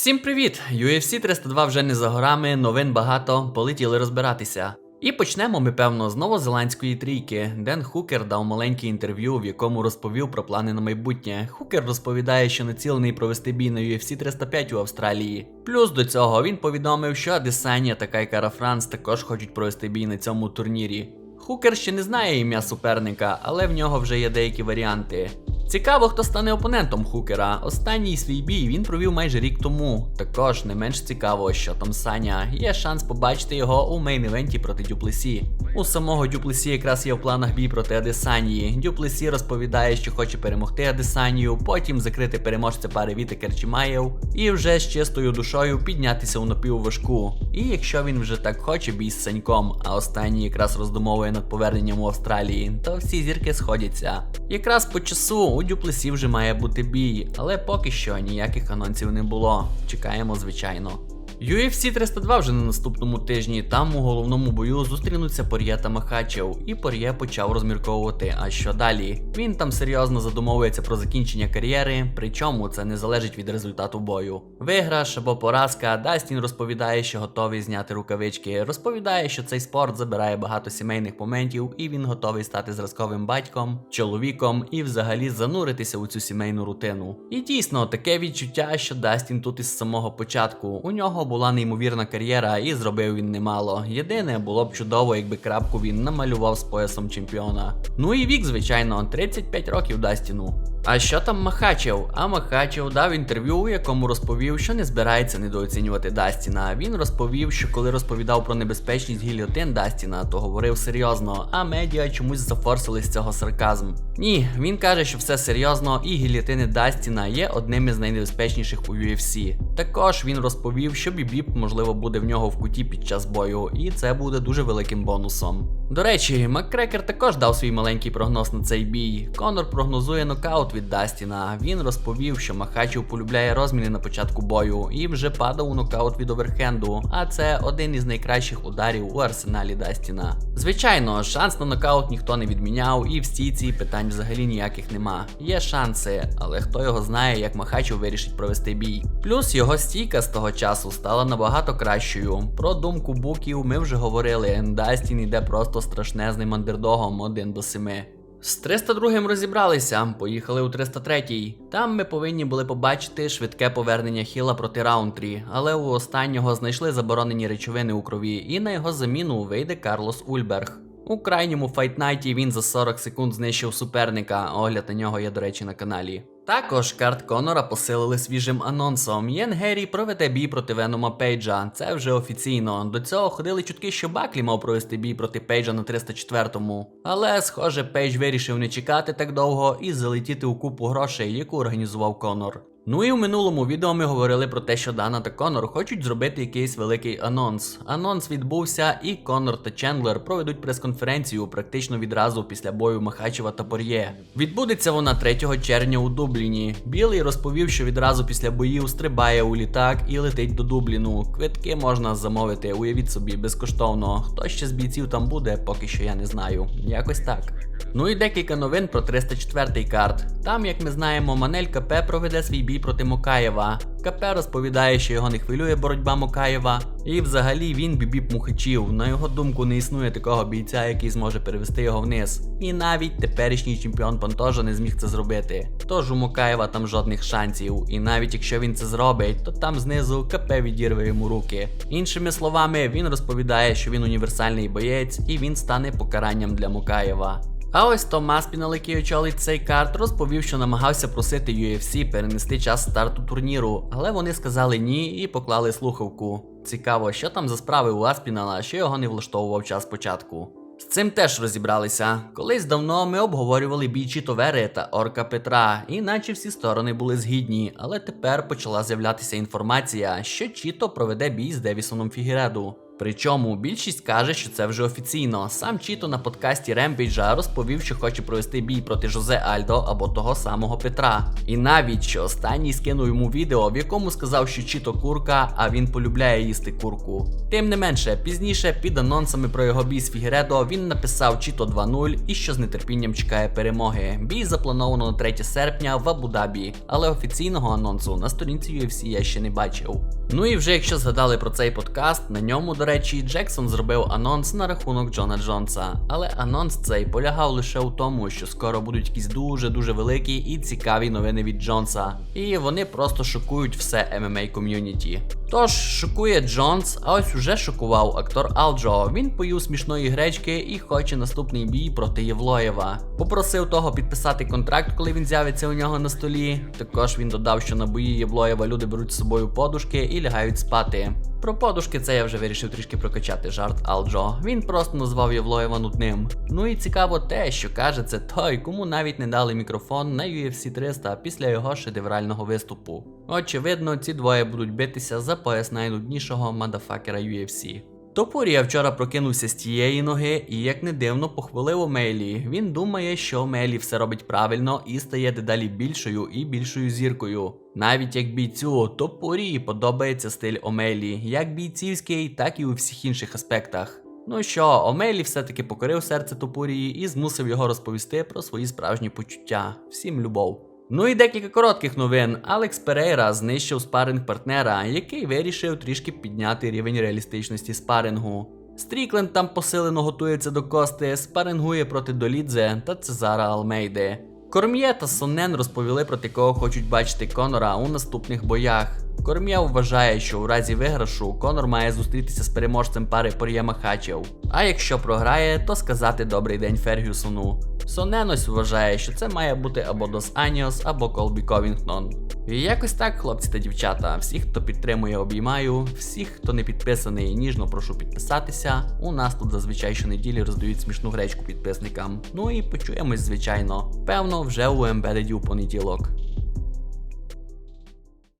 Всім привіт! UFC 302 вже не за горами, новин багато, полетіли розбиратися. І почнемо ми, певно, з новозеландської трійки. Ден Хукер дав маленьке інтерв'ю, в якому розповів про плани на майбутнє. Хукер розповідає, що націлений провести бій на UFC 305 у Австралії. Плюс до цього він повідомив, що Адесанія та Кайкара Франц також хочуть провести бій на цьому турнірі. Хукер ще не знає ім'я суперника, але в нього вже є деякі варіанти. Цікаво, хто стане опонентом Хукера. Останній свій бій він провів майже рік тому. Також не менш цікаво, що там Саня. Є шанс побачити його у мейн-івенті проти Дюплесі. У самого Дюплесі якраз є в планах бій проти Адесанії. Дюплесі розповідає, що хоче перемогти Адесанію, потім закрити переможця пари Вітекер Чимаєв і вже з чистою душою піднятися у напівважку. І якщо він вже так хоче бій з Саньком, а останній якраз роздумовує над поверненням у Австралії, то всі зірки сходяться. Якраз по часу у Дюплесі вже має бути бій, але поки що ніяких анонсів не було. Чекаємо, звичайно. UFC 302 вже на наступному тижні. Там у головному бою зустрінуться Пор'є та Махачев, і Пор'є почав розмірковувати. А що далі? Він там серйозно задумовується про закінчення кар'єри, причому це не залежить від результату бою. Виграш або поразка, Дастін розповідає, що готовий зняти рукавички. Розповідає, що цей спорт забирає багато сімейних моментів, і він готовий стати зразковим батьком, чоловіком і взагалі зануритися у цю сімейну рутину. І дійсно таке відчуття, що Дастін тут із самого початку. У нього була неймовірна кар'єра, і зробив він немало. Єдине було б чудово, якби крапку він намалював з поясом чемпіона. Ну і вік, звичайно, 35 років Дастіну. А що там Махачев? А Махачев дав інтерв'ю, у якому розповів, що не збирається недооцінювати Дастіна. Він розповів, що коли розповідав про небезпечність гільотин Дастіна, то говорив серйозно, а медіа чомусь зафорсили з цього сарказм. Ні, він каже, що все серйозно, і гільотини Дастіна є одним із найнебезпечніших у UFC. Також він розповів, що Бібіп, можливо, буде в нього в куті під час бою, і це буде дуже великим бонусом. До речі, Маккрекер також дав свій маленький прогноз на цей бій. Конор прогнозує нокаут від Дастіна. Він розповів, що Махачев полюбляє розміни на початку бою і вже падав у нокаут від оверхенду, а це один із найкращих ударів у арсеналі Дастіна. Звичайно, шанс на нокаут ніхто не відміняв, і в стійці питань взагалі ніяких нема. Є шанси, але хто його знає, як Махачев вирішить провести бій. Плюс його стійка з того часу стала набагато кращою. Про думку буків ми вже говорили. Дастін йде просто страшнезним андердогом 1 до 7. З 302 розібралися, поїхали у 303. Там ми повинні були побачити швидке повернення Хіла проти Раунтрі, але у останнього знайшли заборонені речовини у крові, і на його заміну вийде Карлос Ульберг. У крайньому файтнайті він за 40 секунд знищив суперника. Огляд на нього є, до речі, на каналі. Також карт Конора посилили свіжим анонсом. Єн Геррі проведе бій проти Венома Пейджа. Це вже офіційно. До цього ходили чутки, що Баклі мав провести бій проти Пейджа на 304-му. Але, схоже, Пейдж вирішив не чекати так довго і залетіти у купу грошей, яку організував Конор. Ну і в минулому відео ми говорили про те, що Дана та Конор хочуть зробити якийсь великий анонс. Анонс відбувся, і Конор та Чендлер проведуть прес-конференцію практично відразу після бою Махачева та Пор'є. Відбудеться вона 3 червня у Дубліні. Білий розповів, що відразу після боїв стрибає у літак і летить до Дубліну. Квитки можна замовити, уявіть собі, безкоштовно. Хто ще з бійців там буде, поки що я не знаю. Якось так. Ну і декілька новин про 304 карт. Там, як ми знаємо, Манель КП проведе свій бій проти Мокаєва. КП розповідає, що його не хвилює боротьба Мокаєва. І взагалі він бібіп мухачів. На його думку, не існує такого бійця, який зможе перевести його вниз. І навіть теперішній чемпіон Пантожа не зміг це зробити. Тож у Мокаєва там жодних шансів. І навіть якщо він це зробить, то там знизу КП відірве йому руки. Іншими словами, він розповідає, що він універсальний боєць і він стане покаранням для Мокаєва. А ось Томас Пінал, який очолить цей карт, розповів, що намагався просити UFC перенести час старту турніру, але вони сказали ні і поклали слухавку. Цікаво, що там за справи у Аспінала, що його не влаштовував час початку. З цим теж розібралися. Колись давно ми обговорювали бій Чіто Вери та Орка Петра, і наче всі сторони були згідні, але тепер почала з'являтися інформація, що Чіто проведе бій з Девісоном Фігіреду. Причому більшість каже, що це вже офіційно. Сам Чіто на подкасті Ремпейджа розповів, що хоче провести бій проти Жозе Альдо або того самого Петра. І навіть що останній скинув йому відео, в якому сказав, що Чіто курка, а він полюбляє їсти курку. Тим не менше, пізніше під анонсами про його бій з Фігередо він написав Чіто 2.0 і що з нетерпінням чекає перемоги. Бій заплановано на 3 серпня в Абу-Дабі, але офіційного анонсу на сторінці UFC я ще не бачив. Ну і вже якщо згадали про цей подкаст, на ньому, до речі, Джексон зробив анонс на рахунок Джона Джонса. Але анонс цей полягав лише у тому, що скоро будуть якісь дуже-дуже великі і цікаві новини від Джонса. І вони просто шокують все MMA ком'юніті. Тож шокує Джонс, а ось уже шокував актор Алджо. Він поїв смішної гречки і хоче наступний бій проти Євлоєва. Попросив того підписати контракт, коли він з'явиться у нього на столі. Також він додав, що на бої Євлоєва люди беруть з собою подушки і лягають спати. Про подушки це я вже вирішив трішки прокачати жарт Алджо. Він просто назвав Євлоєва нудним. Ну і цікаво те, що каже це той, кому навіть не дали мікрофон на UFC 300 після його шедеврального виступу. Очевидно, ці двоє будуть битися за пояс найнуднішого мадафакера UFC. Топорія вчора прокинувся з тієї ноги і, як не дивно, похвалив Омелі. Він думає, що Омелі все робить правильно і стає дедалі більшою і більшою зіркою. Навіть як бійцю, Топорії подобається стиль Омелі, як бійцівський, так і у всіх інших аспектах. Ну що, Омелі все-таки покорив серце Топорії і змусив його розповісти про свої справжні почуття. Всім любов. Ну і декілька коротких новин. Алекс Перейра знищив спаринг партнера, який вирішив трішки підняти рівень реалістичності спарингу. Стрікленд там посилено готується до кости, спарингує проти Долідзе та Цезара Алмейди. Корм'є та Сонен розповіли проти кого хочуть бачити Конора у наступних боях. Корм'є вважає, що у разі виграшу Конор має зустрітися з переможцем пари Пор'є Махачев. А якщо програє, то сказати добрий день Фергюсону. Соненось вважає, що це має бути або Дос Аніос, або Колбі Ковінгтон. І якось так, хлопці та дівчата, всіх, хто підтримує, обіймаю, всіх, хто не підписаний, ніжно прошу підписатися. У нас тут зазвичай щонеділі роздають смішну гречку підписникам. Ну і почуємось, звичайно. Певно, вже у Embedded у понеділок.